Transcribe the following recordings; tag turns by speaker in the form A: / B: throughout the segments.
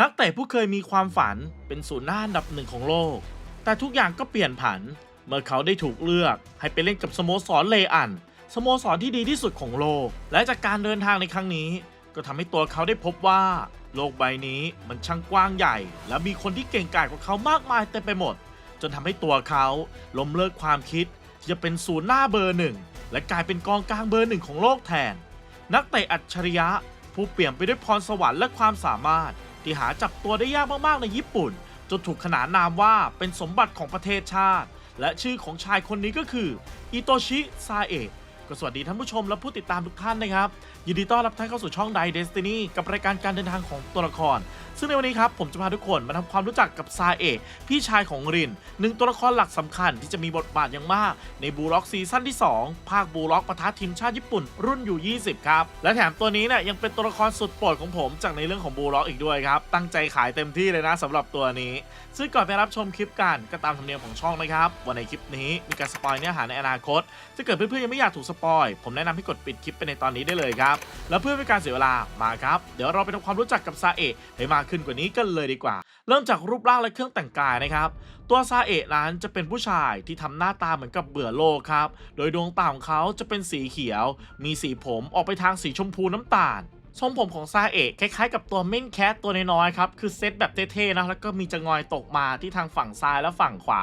A: นักเตะผู้เคยมีความฝันเป็นศูนย์หน้าอันดับหนึ่งของโลก แต่ทุกอย่างก็เปลี่ยนผัน เมื่อเขาได้ถูกเลือกให้ไปเล่นกับสโมสรเลอัน สโมสรที่ดีที่สุดของโลก และจากการเดินทางในครั้งนี้ ก็ทำให้ตัวเขาได้พบว่า โลกใบนี้มันช่างกว้างใหญ่ และมีคนที่เก่งกาจกว่าเขามากมายเต็มไปหมด จนทำให้ตัวเขาล้มเลิกความคิดที่จะเป็นศูนย์หน้าเบอร์หนึ่งและกลายเป็นกองกลางเบอร์หนึ่งของโลกแทน นักเตะอัจฉริยะ ผู้เปลี่ยมไปด้วยพรสวรรค์และความสามารถ ที่หาจับตัวได้ยากมากๆในญี่ปุ่น จนถูกขนานนามว่าเป็นสมบัติของประเทศชาติ และชื่อของชายคนนี้ก็คืออิโตชิซาเอะ ก็สวัสดีท่านผู้ชมและผู้ติดตามทุกท่านนะครับ ยินดีต้อนรับท่านเข้าสู่ช่องไดเดสตินีกับรายการการเดินทางของตัวละคร ซึ่งในวันนี้ครับ ผมจะพาทุกคนมาทำความรู้จักกับซาเอะพี่ชายของรินหนึ่งตัวละครหลักสำคัญที่จะมีบทบาทอย่างมาก ในบูล็อกซีซั่นที่ 2 ภาคบูล็อกปะทะทีมชาติญี่ปุ่น รุ่นอยู่ 20 ครับ และแถมตัวนี้เนี่ยยังเป็นตัวละครสุดโปรดของผมจากในเรื่องของบูล็อกอีกด้วยครับตั้งใจขายเต็มที่เลยนะสำหรับตัวนี้ ซึ่งก่อนไปรับชมคลิปกันก็ตามธรรมเนียมของช่องนะครับว่าในคลิปนี้มีการสปอยเนื้อหาในอนาคตถ้าเกิดเพื่อนๆยังไม่อยากถูกสปอย ผมแนะนำให้กดปิดคลิปไปในตอนนี้ได้เลยครับ แล้วเพื่อเป็นการเสียเวลามาครับ เดี๋ยวเราไปทำความรู้จักกับซาเอะให้มากขึ้นกว่านี้กันเลยดีกว่า เริ่มจากรูปร่างและเครื่องแต่งกายนะครับ ตัวซาเอะนั้นจะเป็นผู้ชายที่ทำหน้าตาเหมือนกับเบื่อโลกครับ โดยดวงตาของเขาจะเป็นสีเขียว มีสีผมออกไปทางสีชมพูน้ำตาล ทรงผมของซาเอะคล้ายๆกับตัวเม่นแคทตัวน้อยๆครับ คือเซตแบบเท่ๆนะ แล้วก็มีจะงอยตกมาที่ทางฝั่งซ้ายและฝั่งขวา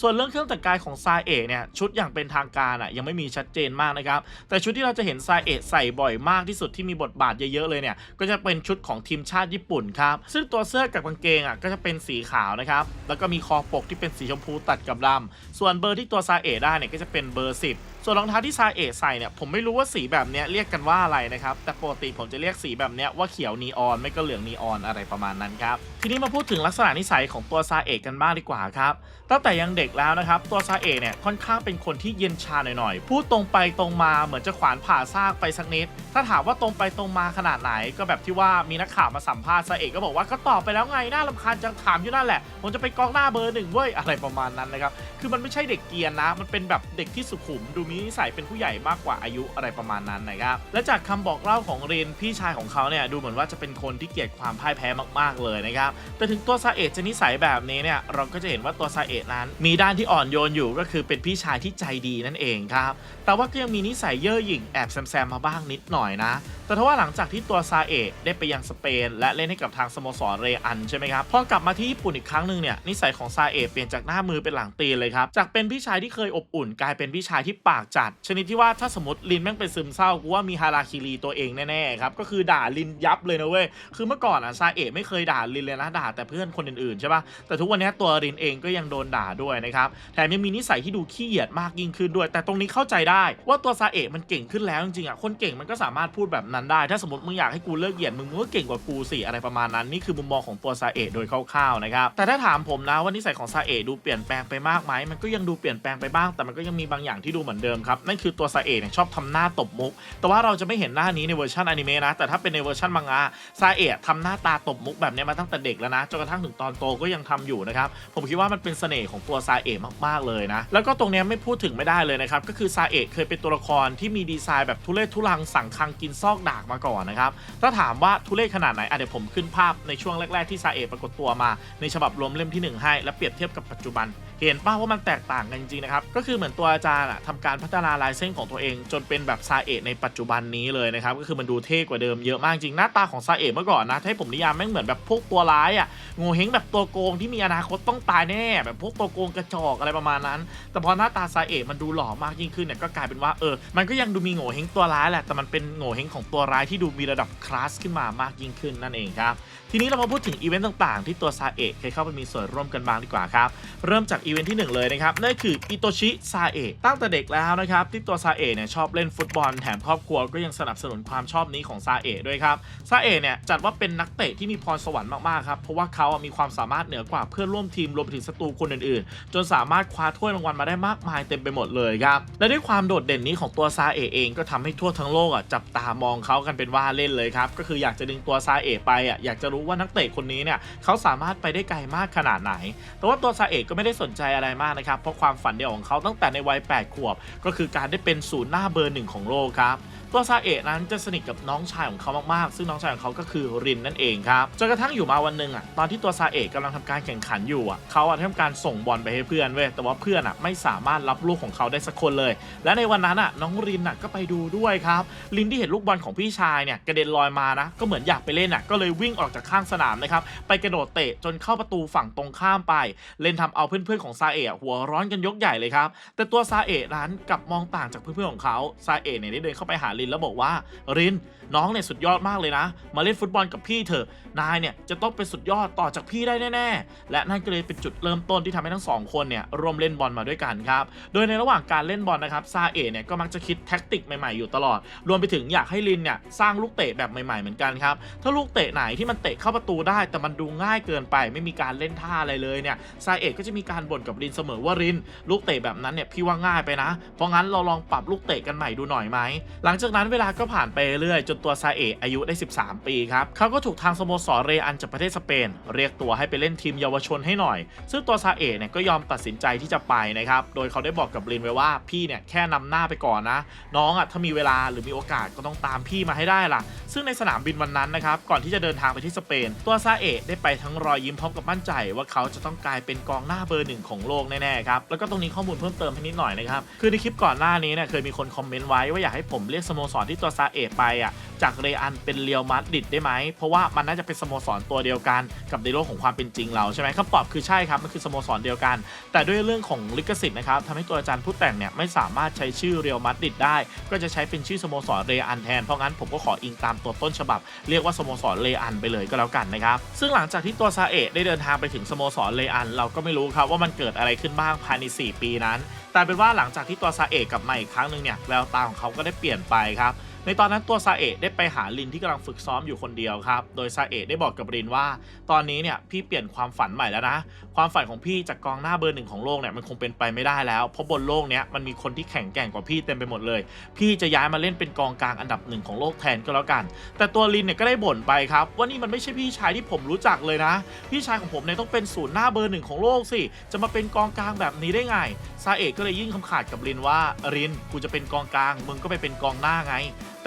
A: ส่วนเรื่องเครื่องแต่งกายของซาเอะเนี่ย ชุดอย่างเป็นทางการอะยังไม่มีชัดเจนมากนะครับ แต่ชุดที่เราจะเห็นซาเอะใส่บ่อยมากที่สุดที่มีบทบาทเยอะๆเลยเนี่ย ก็จะเป็นชุดของทีมชาติญี่ปุ่นครับ ซึ่งตัวเสื้อกับกางเกงอะก็จะเป็นสีขาวนะครับ แล้วก็มีคอปกที่เป็นสีชมพูตัดกับดำส่วนเบอร์ที่ตัวซาเอะได้เนี่ยก็จะเป็นเบอร์ 10 ส่วนรองเท้าที่ซาเอะใส่เนี่ยผมไม่รู้ว่าสีแบบเนี้ยเรียกกันว่าอะไรนะครับแต่ปกติผมจะเรียกสีแบบเนี้ยว่าเขียวนีออนไม่ก็เหลืองนีออนอะไรประมาณนั้นครับทีนี้มาพูดถึงลักษณะนิสัยของตัวซาเอะกันบ้างดีกว่าครับ ตั้งแต่ยังเด็กแล้วนะครับ ตัวซาเอะเนี่ยค่อนข้างเป็นคนที่เย็นชาหน่อยๆ พูดตรงไปตรงมาเหมือนจะขวานผ่าซากไปสักนิด ถ้าถามว่าตรงไปตรงมาขนาดไหน ก็แบบที่ว่ามีนักข่าวมาสัมภาษณ์ซาเอะก็บอกว่าก็ตอบไปแล้วไงน่ารำคาญจังถามอยู่นั่นแหละผมจะไปกองหน้าเบอร์หนึ่งเว้ยอะไรประมาณนั้นนะครับคือมันไม่ใช่เด็กเกียนนะ มันเป็นแบบเด็กที่สุขุม ดูมีนิสัยเป็นผู้ใหญ่มากกว่าอายุอะไรประมาณนั้นนะครับและจากคำบอกเล่าของเรนพี่ชายของเขาเนี่ยดูเหมือนว่าจะเป็นคนที่เกลียดความพ่ายแพ้มากๆเลยนะครับแต่ถึงตัวซาเอะจะนิสัยแบบนี้เนี่ยเราก็จะเห็นว่าตัวซาเอะนั้น มีด้านที่อ่อนโยนอยู่ก็คือเป็นพี่ชายที่ใจดีนั่นเองครับ แต่ว่าก็ยังมีนิสัยเย่อหยิ่งแอบแซมๆมาบ้างนิดหน่อยนะ แต่ทว่าหลังจากที่ตัวซาเอะได้ไปยังสเปน และเล่นให้กับทางสโมสรเรอันใช่ไหมครับพอกลับมาที่ญี่ปุ่นอีกครั้งหนึ่งเนี่ยนิสัยของซาเอะเปลี่ยนจากหน้ามือเป็นหลังตีนเลยครับจากเป็นพี่ชายที่เคยอบอุ่น กลายเป็นพี่ชายที่ปากจัด ชนิดที่ว่าถ้าสมมติลินแม่งเป็นซึมเศร้ากูว่ามีฮาราคิรีตัวเองแน่ๆครับก็คือด่าลินยับเลยนะเว้ยคือเมื่อก่อนอะซาเอะไม่เคยด่าลินเลยนะด่าแต่เพื่อนคนอื่นๆใช่ปะแต่ทุกวันนี้ตัวลินเองก็ยังโดนด่าด้วยนะครับแถมยังมีนิสัยที่ดูขี้เหยียดมากยิ่งขึ้นด้วย แต่ตรงนี้เข้าใจได้ว่าตัวซาเอะมันเก่งขึ้นแล้วจริงๆอะคนเก่งมันก็สามารถพูดแบบนั้นได้ ถ้าสมมติมึงอยากให้กูเลิกเหยียดมึงมึงก็เก่งกว่ากูสิอะไรประมาณนั้นนี่คือมุมมองของตัวซาเอะโดยคร่าวๆนะครับแต่ถ้าถามผมนะว่านิสัยของซาเอะดูเปลี่ยนแปลงไปมากไหมมันก็ยังดูเปลี่ยนแปลงไปบ้าง แต่มันก็ยังมีบางอย่างที่ดูเหมือนเดิมครับนั่นคือตัวซาเอะเนี่ยชอบทำหน้าตบมุก แต่ว่าเราจะไม่เห็นหน้านี้ในเวอร์ชันอนิเมะนะแต่ถ้าเป็นในเวอร์ชันมังงะซาเอะทำหน้าตาตบมุกแบบนี้มาตั้งแต่เด็กแล้วนะจนกระทั่งถึงตอนโตก็ยังทำอยู่นะครับผมคิดว่ามันเป็นเสน่ห์ของตัวซาเอะมากๆเลยนะแล้วก็ตรงนี้ไม่พูดถึงไม่ได้เลยนะครับก็คือซาเอะเคยเป็นตัวละครที่มีดีไซน์แบบทุเรศทุลังสั่งคังกินซอกดากมาก่อนนะครับถ้าถามว่าทุเรศขนาดไหนอะเดี๋ยวผมขึ้นภาพในช่วงแรก ๆที่ซาเอะปรากฏตัวมา ในฉบับรวมเล่มที่หนึ่งให้และเปรียบเทียบกับปัจจุบัน เห็นป้าว่ามันแตกต่างกันจริงๆนะครับ ก็คือเหมือนตัวอาจารย์อะทำการพัฒนาลายเส้นของตัวเอง จนเป็นแบบซาเอะในปัจจุบันนี้เลยนะครับ ก็คือมันดูเท่กว่าเดิมเยอะมากจริง หน้าตาของซาเอะเมื่อก่อนนะถ้าให้ผมนิยามแม่งเหมือนแบบพวกตัวร้ายอะโง่เฮงแบบตัวโกงที่มีอนาคตต้องตายแน่แบบพวกตัวโกงกระจอกอะไรประมาณนั้น แต่พอหน้าตาซาเอะมันดูหล่อมากยิ่งขึ้นเนี่ยก็กลายเป็นว่าเออ มันก็ยังดูมีโง่เฮงตัวร้ายแหละแต่มันเป็นโง่เฮงของตัวร้ายที่ดูมีระดับคลาสขึ้นมามากยิ่งขึ้นนั่นเองครับทีนี้เรามาพูดถึงอีเวนต์ต่างๆ ที่ตัวซาเอะเคยเข้าไปมีส่วนร่วมกันบ้างดีกว่าครับเริ่มจากอีเวนต์ที่ 1 เลยนะครับ นั่นคืออิโตชิซาเอะตั้งแต่เด็กแล้วนะครับ ที่ตัวซาเอะเนี่ยชอบเล่นฟุตบอลแถมครอบครัวก็ยังสนับสนุนความชอบนี้ของซาเอะด้วยครับซาเอะเนี่ยจัดว่าเป็นนักเตะที่มีพรสวรรค์มากๆครับเพราะว่าเขามีความสามารถเหนือกว่าเพื่อนร่วมทีมรวมไปถึงศัตรูคนอื่นๆ จนสามารถคว้าถ้วยรางวัลมาได้มากมายเต็มไปหมดเลยครับและด้วยความโดดเด่นนี้ของตัวซาเอะเองก็ทำให้ทั่วทั้งโลกอะจับตามองเขากันเป็นว่าเล่นเลยครับก็คืออยากจะดึงตัวซาเอะไปอะอยากจะรู้ว่านักเตะคนนี้เนี่ยเขาสามารถไปได้ไกลมากขนาดไหน แต่ว่าตัวซาเอะก็ไม่ได้สนใจใจอะไรมากนะครับเพราะความฝันเดียวของเขาตั้งแต่ในวัย 8 ขวบ ก็คือการได้เป็นศูนย์หน้าเบอร์หนึ่งของโลกครับตัวซาเอะนั้นจะสนิทกับน้องชายของเขามากๆ ซึ่งน้องชายของเขาก็คือรินนั่นเองครับจนกระทั่งอยู่มาวันหนึ่งอะตอนที่ตัวซาเอะกำลังทำการแข่งขันอยู่อะเขาอะทำการส่งบอลไปให้เพื่อนเว้ยแต่ว่าเพื่อนอะไม่สามารถรับลูกของเขาได้สักคนเลย และในวันนั้นอะน้องรินอะก็ไปดูด้วยครับรินที่เห็นลูกบอลของพี่ชายเนี่ยกระเด็นลอยมานะก็เหมือนอยากไปเล่นอะก็เลยวิ่งออกจากข้างสนามนะครับไปกระโดดเตะจนเข้าประตูฝั่งตรงข้ามไป เล่นทำเอาเพื่อนๆของซาเอะหัวร้อนกันยกใหญ่เลยครับแต่ตัวซาเอะนั้นกลับมองต่างจากเพื่อนๆของเขาซาเอะเนี่ยได้เดินเข้าไปหารินแล้วบอกว่ารินน้องเนี่ยสุดยอดมากเลยนะ มาเล่นฟุตบอลกับพี่เถอะนายเนี่ยจะต้องเป็นสุดยอดต่อจากพี่ได้แน่ๆ และนั่นก็เลยเป็นจุดเริ่มต้นที่ทำให้ทั้งสองคนเนี่ยร่วมเล่นบอลมาด้วยกันครับ โดยในระหว่างการเล่นบอลนะครับซาเอะเนี่ยก็มักจะคิดแท็กติกใหม่ๆอยู่ตลอด รวมไปถึงอยากให้ลินเนี่ยสร้างลูกเตะแบบใหม่ๆเหมือนกันครับถ้าลูกเตะไหนที่มันเตะเข้าประตูได้ แต่มันดูง่ายเกินไป ไม่มีการเล่นท่าอะไรเลยเนี่ยซาเอะก็จะมีการบ่นกับรินเสมอว่าริน ลูกเตะแบบนั้นเนี่ยพี่ว่าง่ายไปนะ เพราะงั้นเราลองปรับลูกเตะกันใหม่ดูหน่อยไหมหลังจากากนั้นเวลาก็ผ่านไปเรื่อยจนตัวซาเอะอายุได้ 13 ปีครับเขาก็ถูกทางสโมสรเรอันจากประเทศสเปน เรียกตัวให้ไปเล่นทีมเยาวชนให้หน่อย ซึ่งตัวซาเอะเนี่ยก็ยอมตัดสินใจที่จะไปนะครับ โดยเขาได้บอกกับรินไว้ว่าพี่เนี่ยแค่นำหน้าไปก่อนนะ น้องอะถ้ามีเวลาหรือมีโอกาสก็ต้องตามพี่มาให้ได้ล่ะ ซึ่งในสนามบินวันนั้นนะครับก่อนที่จะเดินทางไปที่สเปน ตัวซาเอะได้ไปทั้งรอยยิ้มพร้อมกับมั่นใจ ว่าเขาจะต้องกลายเป็นกองหน้าเบอร์หนึ่งของโลกแน่ๆครับแล้วก็ตรงนี้ข้อมูลเพิ่มเติมให้นิดหน่อยนะครับคือในคลิปก่อนหน้านี้เนี่ยเคยมีคนคอมเมนต์ไว้ว่าอยากให้ผมเรียกสโมสรที่ตัวซาเอะไปอะจากเรอันเป็นเรียวมาดริดได้ไหม เพราะว่ามันน่าจะเป็นสโมสรตัวเดียวกันกับในโลกของความเป็นจริงเราใช่ไหมคำตอบคือใช่ครับ มันคือสโมสรเดียวกัน แต่ด้วยเรื่องของลิขสิทธิ์นะครับทำให้ตัวอาจารย์ผู้แต่งเนี่ยไม่สามารถใช้ชื่อเรียวมาดริดได้ ก็จะใช้เป็นชื่อสโมสรเรอันแทน เพราะงั้นผมก็ขออิงตามตัวต้นฉบับ เรียกว่าสโมสรเรอันไปเลยก็แล้วกันนะครับ ซึ่งหลังจากที่ตัวซาเอะได้เดินทางไปถึงสโมสรเรอัน เราก็ไม่รู้ครับว่ามันเกิดอะไรขึ้นบ้างภายใน 4 ปีนั้น แต่เป็นว่าหลังจากที่ตัวซาเอะกลับมาอีกครั้งหนึ่งเนี่ยแววตาของเขาก็ได้เปลี่ยนไปครับ ในตอนนั้นตัวซาเอะได้ไปหาลินที่กำลังฝึกซ้อมอยู่คนเดียวครับ โดยซาเอะได้บอกกับลินว่า ตอนนี้เนี่ยพี่เปลี่ยนความฝันใหม่แล้วนะ ความฝันของพี่จากกองหน้าเบอร์หนึ่งของโลกเนี่ยมันคงเป็นไปไม่ได้แล้ว เพราะบนโลกเนี้ยมันมีคนที่แข็งแกร่งกว่าพี่เต็มไปหมดเลย พี่จะย้ายมาเล่นเป็นกองกลางอันดับหนึ่งของโลกแทนก็แล้วกัน แต่ตัวลินเนี่ยก็ได้บ่นไปครับว่านี่มันไม่ใช่พี่ชายที่ผมรู้จักเลยนะ พี่ชายของผมเนี่ยต้องเป็นศูนย์หน้าเบอร์หนึ่งของโลกสิ จะมาเป็นกองกลางแบบนี้ได้ไง ซาเอะก็เลยยิ่งคำขาดกับลินว่ารินกูจะเป็นกองกลางมึงก็ไปเป็นกองหน้าไง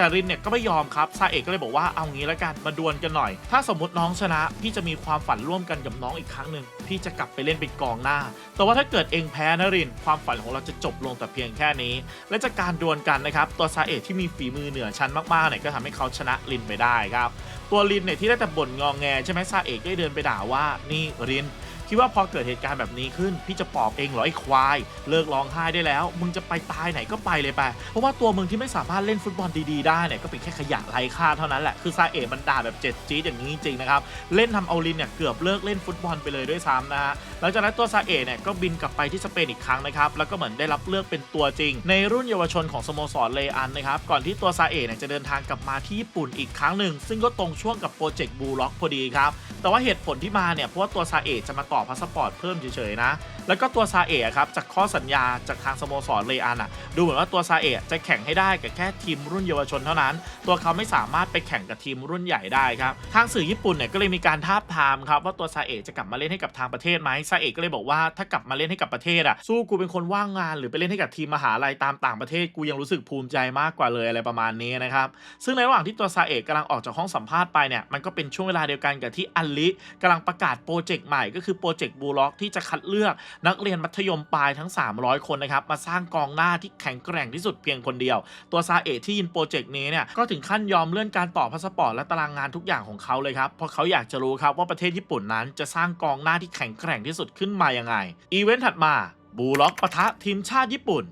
A: แต่รินเนี่ยก็ไม่ยอมครับซาเอะก็เลยบอกว่าเอางี้ล้วกันมาดวลกันหน่อย ถ้าสมมติน้องชนะพี่จะมีความฝันร่วมกันกับน้องอีกครั้งหนึ่งพี่จะกลับไปเล่นเป็นกองหน้า แต่ว่าถ้าเกิดเองแพ้นะริน ความฝันของเราจะจบลงแต่เพียงแค่นี้ และจากการดวลกันนะครับตัวซาเอะที่มีฝีมือเหนือชั้นมากๆเนี่ยก็ทำให้เขาชนะลินไปได้ครับ ตัวลินเนี่ยที่ได้แต่บ่นงองแงใช่ไหมซาเอกได้เดินไปด่าว่านี่ริน คิดว่าพอเกิดเหตุการณ์แบบนี้ขึ้น พี่จะปอบเองเหรอไอ้ควาย เลิกร้องไห้ได้แล้ว มึงจะไปตายไหนก็ไปเลยไป เพราะว่าตัวมึงที่ไม่สามารถเล่นฟุตบอลดีๆได้เนี่ยก็เป็นแค่ขยะไร้ค่าเท่านั้นแหละ คือซาเอะมันด่าแบบเจ็ดจี๊ดอย่างนี้จริงๆนะครับ เล่นทำเอาลินเนี่ยเกือบเลิกเล่นฟุตบอลไปเลยด้วยซ้ำนะฮะ หลังจากนั้นตัวซาเอะเนี่ยก็บินกลับไปที่สเปนอีกครั้งนะครับ แล้วก็เหมือนได้รับเลือกเป็นตัวจริง ในรุ่นเยาวชนของสโมสรเลอันนะครับ ก่อนที่ตัวซาเอะเนี่ยจะเดินทางกลับมาที่ญี่ปุ่นอีกครั้งหนึ่งซึ่งก็ตรงช่วงกับโปรเจกต์บูล็อกพอดีครับ แต่ว่าเหตุผลที่มาเนี่ยเพราะว่าตัวซาเอะจะมาต่อพาสปอร์ตเพิ่มเฉยๆนะแล้วก็ตัวซาเอะครับจากข้อสัญญาจากทางสโมสรเลอันอะดูเหมือนว่าตัวซาเอะจะแข่งให้ได้กับแค่ทีมรุ่นเยาวชนเท่านั้น ตัวเขาไม่สามารถไปแข่งกับทีมรุ่นใหญ่ได้ครับทางสื่อญี่ปุ่นเนี่ยก็เลยมีการท้าทามครับว่าตัวซาเอะจะกลับมาเล่นให้กับทางประเทศไหมซาเอะก็เลยบอกว่าถ้ากลับมาเล่นให้กับประเทศอะสู้กูเป็นคนว่างงานหรือไปเล่นให้กับทีมมหาลัยตามต่างประเทศกูยังรู้สึกภูมิใจมากกว่าเลยอะไรประมาณนี้นะครับซึ่งในระหว่างที่ตัวซาเอะกำลังออกจากห้องสัมภาษณ์ไปเนี่ยมันก็เป็นช่วงเวลาเดียวกันกับที่อัลลิกำลังประกาศโปรเจกต์ใหม่ก็คือโปรเจกต์บูล็อกที่จะคัดเลือกนักเรียนมัธยมปลายทั้ง 300 คนนะครับมาสร้างกองหน้าที่แข็งแกร่งที่สุดเพียงคนเดียว ตัวซาเอะที่ยินโปรเจกต์นี้เนี่ยก็ถึงขั้นยอมเลื่อนการต่อพาสปอร์ตและตารางงานทุกอย่างของเขาเลยครับเพราะเขาอยากจะรู้ครับว่าประเทศญี่ปุ่นนั้นจะสร้างกองหน้าที่แข็งแกร่งที่สุดขึ้นมายังไงอีเวนต์ถัดมาบูล็อกปะทะทีมชาติญี่ปุ่น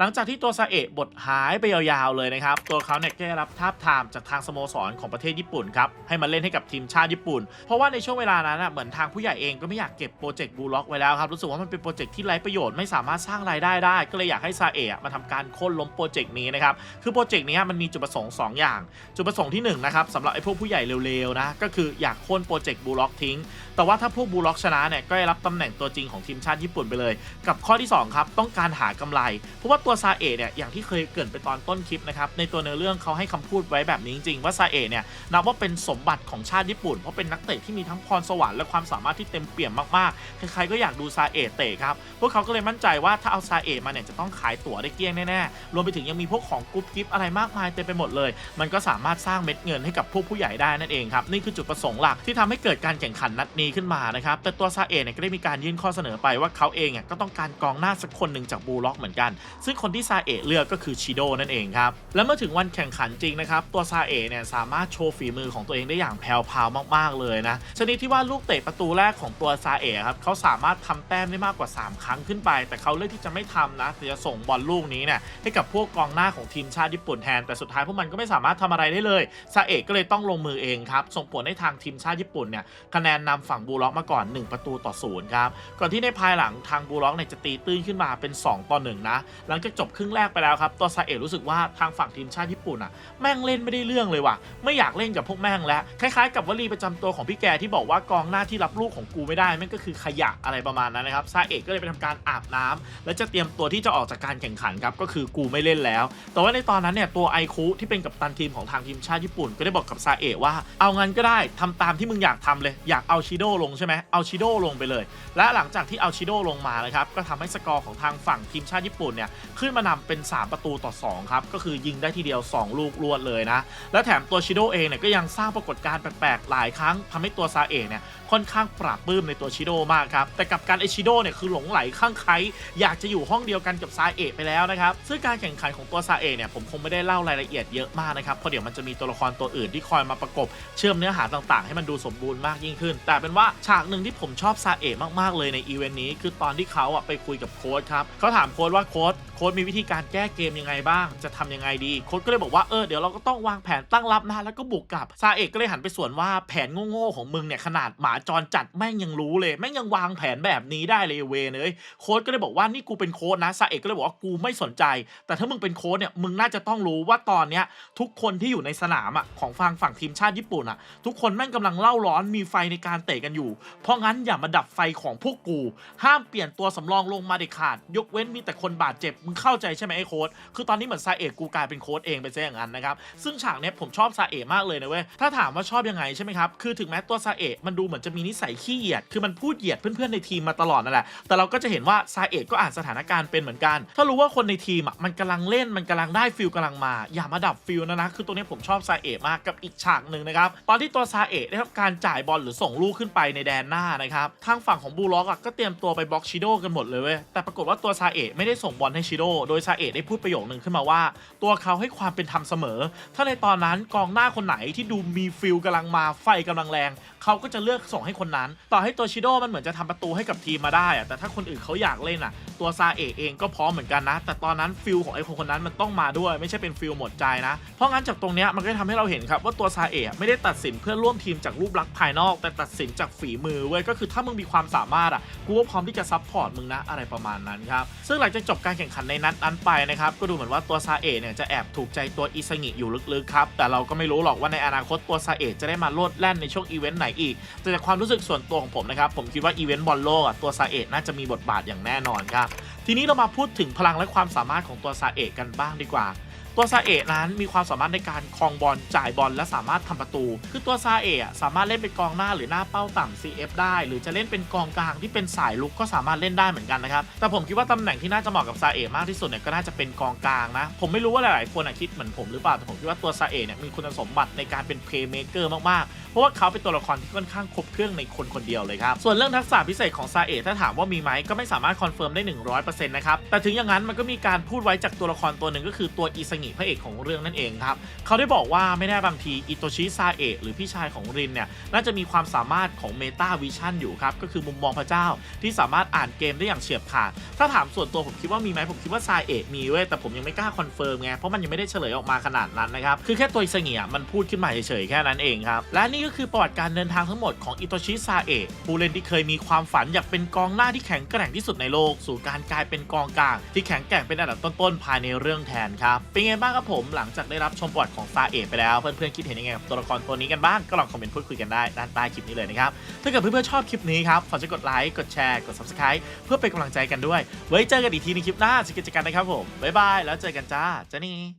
A: หลังจากที่ตัวซาเอะบทหายไปยาวๆเลยนะครับ ตัวเขาเนี่ยก็ได้รับทาบทามจากทางสโมสรของประเทศญี่ปุ่นครับ ให้มาเล่นให้กับทีมชาติญี่ปุ่น เพราะว่าในช่วงเวลานั้นอะเหมือนทางผู้ใหญ่เองก็ไม่อยากเก็บโปรเจกต์บูล็อกไว้แล้วครับ รู้สึกว่ามันเป็นโปรเจกต์ที่ไร้ประโยชน์ไม่สามารถสร้างรายได้ได้ ก็เลยอยากให้ซาเอะมาทำการโค่นล้มโปรเจกต์นี้นะครับ คือโปรเจกต์นี้มันมีจุดประสงค์ 2 อย่าง จุดประสงค์ที่1นะครับสำหรับไอ้พวกผู้ใหญ่เร็วๆนะ ก็คืออยากโค่นโปรเจกต์บูล็อกทิ้ง แต่ว่าถ้าพวกบูล็อกชนะเนี่ยก็ได้รับตำแหน่งตัวจริงของทีมชาติญี่ปุ่นไปเลย กับข้อที่2ครับต้องการหากำไรเพราะว่าตัวซาเอะเนี่ยอย่างที่เคยเกรินไปตอนต้นคลิปนะครับในตัวเนื้อเรื่องเขาให้คำพูดไว้แบบนี้จริงๆว่าซาเอะเนี่ยนับว่าเป็นสมบัติของชาติญี่ปุ่น เพราะเป็นนักเตะที่มีทั้งพรสวรรค์และความสามารถที่เต็มเปี่ยมมากๆ ใครๆก็อยากดูซาเอะเตะครับพวกเขาก็เลยมั่นใจว่าถ้าเอาซาเอะมาเนี่ยจะต้องขายตั๋วได้เกลี้ยงแน่ๆรวมไปถึงยังมีพวกของกุ๊บกิ๊บอะไรมากมายเต็มไปหมดเลย มันก็สามารถสร้างเม็ดเงินให้กับพวกผู้ใหญ่ได้นั่นเองครับนี่คือจุดประสงค์หลักที่ทำให้เกิดการแข่งขันนัดนี้ขึ้นมานะครับแต่ตัวซาเอะเนี่ยก็ได้มีการยื่นข้อเสนอไปว่าเขาเองอะก็ต้องการกองหน้าสักคนหนึ่งจากบูล็อกเหมือนกัน ซึ่งคนที่ซาเอะเลือกก็คือชิโดนั่นเองครับ และเมื่อถึงวันแข่งขันจริงนะครับ ตัวซาเอะเนี่ยสามารถโชว์ฝีมือของตัวเองได้อย่างแผ่วพาวมาก ๆ เลยนะ ชนิดที่ว่าลูกเตะประตูแรกของตัวซาเอะครับเขาสามารถทำแต้มได้มากกว่า 3 ครั้งขึ้นไป แต่เขาเลือกที่จะไม่ทำนะแต่จะส่งบอลลูกนี้เนี่ยให้กับพวกกองหน้าของทีมชาติญี่ปุ่นแทน แต่สุดท้ายพวกมันก็ไม่สามารถทำอะไรได้เลยซาเอะก็เลยต้องลงมือเองครับส่งผลให้ทางทีมชาติญี่ปุ่นเนี่ยคะแนนนำฝั่งบูล็อกมาก่อน 1 ประตูต่อศูนย์ครับก่อนที่ในภายหลังทางบูล็อกเนี่ยจะตีตื้นขึ้นมาเป็น 2 ต่อ 1 นะ หลังจากจบครึ่งแรกไปแล้วครับตัวซาเอะรู้สึกว่าทางฝั่งทีมชาติญี่ปุ่นอะแม่งเล่นไม่ได้เรื่องเลยว่ะ ไม่อยากเล่นกับพวกแม่งแล้ว คล้ายๆ กับวลีประจำตัวของพี่แกที่บอกว่ากองหน้าที่รับลูกของกูไม่ได้แม่งก็คือขยะอะไรประมาณนั้นนะครับซาเอะก็เลยไปทำการอาบน้ำและจะเตรียมตัวที่จะออกจากการแข่งขันครับก็คือกูไม่เล่นแล้ว แต่ว่าในตอนนั้นเนี่ยตัวไอคุที่เป็นกัปตันทีมของทางทีมชาติญี่ปุ่น ก็ได้บอกกับซาเอะว่าเอางั้นก็ได้ทำตามที่มึงอยากทำเลย อยากเอาชิโดลงใช่ไหมเอาชิโดลงไปเลย และหลังจากที่เอาชิโดลงมานะครับก็ทำให้สกอร์ของทางฝั่งทีมชาติญี่ปุ่นเนี่ยขึ้นมานำเป็น 3 ประตูต่อ 2 ครับ ก็คือยิงได้ทีเดียว 2 ลูกรวดเลยนะ และแถมตัวชิโดเองเนี่ยก็ยังสร้างปรากฏการณ์แปลกๆ หลายครั้งทำให้ตัวซาเอะเนี่ยค่อนข้างปราบปื้มในตัวชิโดมากครับ แต่กับการไอชิโดเนี่ยคือหลงไหลข้างใครอยากจะอยู่ห้องเดียวกันกับซาเอะไปแล้วนะครับ ซึ่งการแข่งขันของตัวซาเอะเนี่ยผมคงไม่ได้เล่ารายละเอียดเยอะมากนะครับ เพราะเดี๋ยวมันจะมีตัวละครตัวอื่นที่คอยมาประกบ เชื่อมเนื้อหาต่างๆ ให้มันดูสมบูรณ์มากยิ่งขึ้น แต่เป็นว่าฉากหนึ่งที่ผมชอบซาเอะมากๆเลยในอีเวนต์นี้ คือตอนที่เขาอะไปคุยกับโค้ชครับเขาถามโค้ชว่าโค้ชโค้ชมีวิธีการแก้เกมยังไงบ้าง จะทำยังไงดีโค้ชก็เลยบอกว่าเออเดี๋ยวเราก็ต้องวางแผนตั้งรับนะแล้วก็บุกกลับซาเอะก็เลยหันไปสวนว่าแผนโง่ๆของมึงเนี่ยขนาดหมาจรจัดแม่งยังรู้เลย แม่งยังวางแผนแบบนี้ได้เลยเวเนยโค้ชก็เลยบอกว่านี่กูเป็นโค้ชนะซาเอะก็เลยบอกว่ากูไม่สนใจ แต่ถ้ามึงเป็นโค้ชเนี่ยมึงน่าจะต้องรู้ว่าตอนเนี้ยทุกคนที่อยู่ในสนามอะของฝั่งฝั่งทีมชาติญี่ปุ่นอะ ทุกคนแม่งกำลังเล่าร้อนมีไฟในการเตะกันอยู่ เพราะงั้นอย่ามาดับไฟของพวกกู ห้ามเปลี่ยนตัวสำรองลงมาเด็ดขาด ยกเว้นมีแต่คนบาดเจ็บมึงเข้าใจใช่ไหมไอ้โค้ดคือตอนนี้เหมือนซาเอะกูกลายเป็นโค้ดเองไปซะอย่างนั้นนะครับซึ่งฉากเนี้ยผมชอบซาเอะมากเลยนะเว้ยถ้าถามว่าชอบยังไงใช่ไหมครับคือถึงแม้ตัวซาเอะมันดูเหมือนจะมีนิสัยขี้เหยียด คือมันพูดเหยียดเพื่อนๆในทีมมาตลอดนั่นแหละ แต่เราก็จะเห็นว่าซาเอะก็อ่านสถานการณ์เป็นเหมือนกัน ถ้ารู้ว่าคนในทีมอะมันกำลังเล่นมันกำลังได้ฟิลกำลังมา อย่ามาดับฟิลนะนะคือตัวเนี้ผมชอบซาเอะมากกับอีกฉากหนึ่งนะครับตอนที่ตัวซาเอะได้ทำการจ่ายบอลหรือส่งลูกขึ้นไปในแดนหน้านะครับทางฝั่งของบูล็อกก็เตรียมตัวไปบล็อกชิโดกันหมดเลยเว้ยแต่ปรากฏว่าตัวซาเอะไม่ได้ส่งบอลให้ชิโดโดยซาเอะได้พูดประโยคนึงขึ้นมาว่า ตัวเขาให้ความเป็นธรรมเสมอ ถ้าในตอนนั้นกองหน้าคนไหนที่ดูมีฟิลกำลังมาไฟกำลังแรง เขาก็จะเลือกส่งให้คนนั้น ต่อให้ตัวชิโดมันเหมือนจะทำประตูให้กับทีมมาได้อะแต่ถ้าคนอื่นเขาอยากเล่นอะตัวซาเอะเองก็พร้อมเหมือนกันนะ แต่ตอนนั้นฟิลของไอคนคนนั้นมันต้องมาด้วยไม่ใช่เป็นฟิลหมดใจนะ เพราะงั้นจากตรงเนี้ยมันก็ทำให้เราเห็นครับว่าตัวซาเอะไม่ได้ตัดสินเพื่อร่วมทีมจากรูปลักษณ์ภายนอก แต่ตัดสินจากฝีมือเว้ยก็คือถ้ามึงมีความสามารถอะกูก็พร้อมที่จะซัพพอร์ตมึงนะอะไรประมาณนั้นครับซึ่งหลังจากจบการแข่งขันในนัดนั้นไปนะครับก็ดูเหมือนว่าตัวซาเอะเนี่ยจะแอบถูกใจตัวอิซางิอยู่ลึกๆครับแต่เราก็ไม่รู้หรอกว่าในอนาคตตัวซาเอะจะได้มาโลดแล่นในช่วงอีเวนต์ไหนอีกแต่จากความรู้สึกส่วนตัวของผมนะครับผมคิดว่าอีเวนต์บอลโลกอะตัวซาเอะน่าจะมีบทบาทอย่างแน่นอนครับ ทีนี้เรามาพูดถึงพลังและความสามารถของตัวซาเอะกันบ้างดีกว่า ตัวซาเอะนั้นมีความสามารถในการครองบอลจ่ายบอลและสามารถทำประตู คือตัวซาเอะสามารถเล่นเป็นกองหน้าหรือหน้าเป้าต่ำ CF ได้ หรือจะเล่นเป็นกองกลางที่เป็นสายลุกก็สามารถเล่นได้เหมือนกันนะครับ แต่ผมคิดว่าตำแหน่งที่น่าจะเหมาะกับซาเอะมากที่สุดเนี่ยก็น่าจะเป็นกองกลางนะ ผมไม่รู้ว่าหลายๆคนคิดเหมือนผมหรือเปล่า แต่ผมคิดว่าตัวซาเอะเนี่ยมีคุณสมบัติในการเป็นเพลย์เมเกอร์มากๆ เพราะว่าเขาเป็นตัวละครที่ค่อนข้างครบเครื่องในคนคนเดียวเลยครับ ส่วนเรื่องทักษะพิเศษของซาเอะถ้าถามว่ามีไหมก็ไม่สามารถคอนเฟิร์มได้100%นะครับ แต่ถึงอย่างนั้นมันก็มีการพูดไว้จากตัวละครตัวหนึ่งก็คือตัวอิซางิพระเอกของเรื่องนั่นเองครับเขาได้บอกว่าไม่แน่บางทีอิโตชิซาเอะหรือพี่ชายของรินเนี่ยน่าจะมีความสามารถของเมตาวิชั่นอยู่ครับก็คือมุมมองพระเจ้าที่สามารถอ่านเกมได้อย่างเฉียบขาดถ้าถามส่วนตัวผมคิดว่ามีไหมผมคิดว่าซาเอะมีเว้ยแต่ผมยังไม่กล้าคอนเฟิร์มไงเพราะมันยังไม่ได้เฉลยออกมาขนาดนั้นนะครับคือแค่ตัวอิซางิอะมันพูดขึ้นมาเฉยๆแค่นั้นเองครับและนี่ก็คือประวัติการเดินทางทั้งหมดของอิโตชิซาเอะผู้เล่นที่เคยมีความฝันอยากเป็นกองหน้าที่แข็งแกร่งที่สุดในโลก สู่การกลายเป็นกองกลาง ที่แข็งแกร่งเป็นอันดับต้นๆภายในเรื่องแทนครับเป็นไงบ้างครับผมหลังจากได้รับชมประวัติของซาเอะไปแล้วเพื่อนๆคิดเห็นยังไงกับตัวละครตัวนี้กันบ้างก็ลองคอมเมนต์พูดคุยกันได้ด้านใต้คลิปนี้เลยนะครับถ้าเกิดเพื่อนๆชอบคลิปนี้ครับฝากช่วยกดไลค์กดแชร์กด subscribe เพื่อเป็นกำลังใจกันด้วย ไว้เจอกันอีกทีในคลิปหน้าสกิจกันนะครับผมบ๊ายบายแล้วเจอกันจ้าเจ้านี่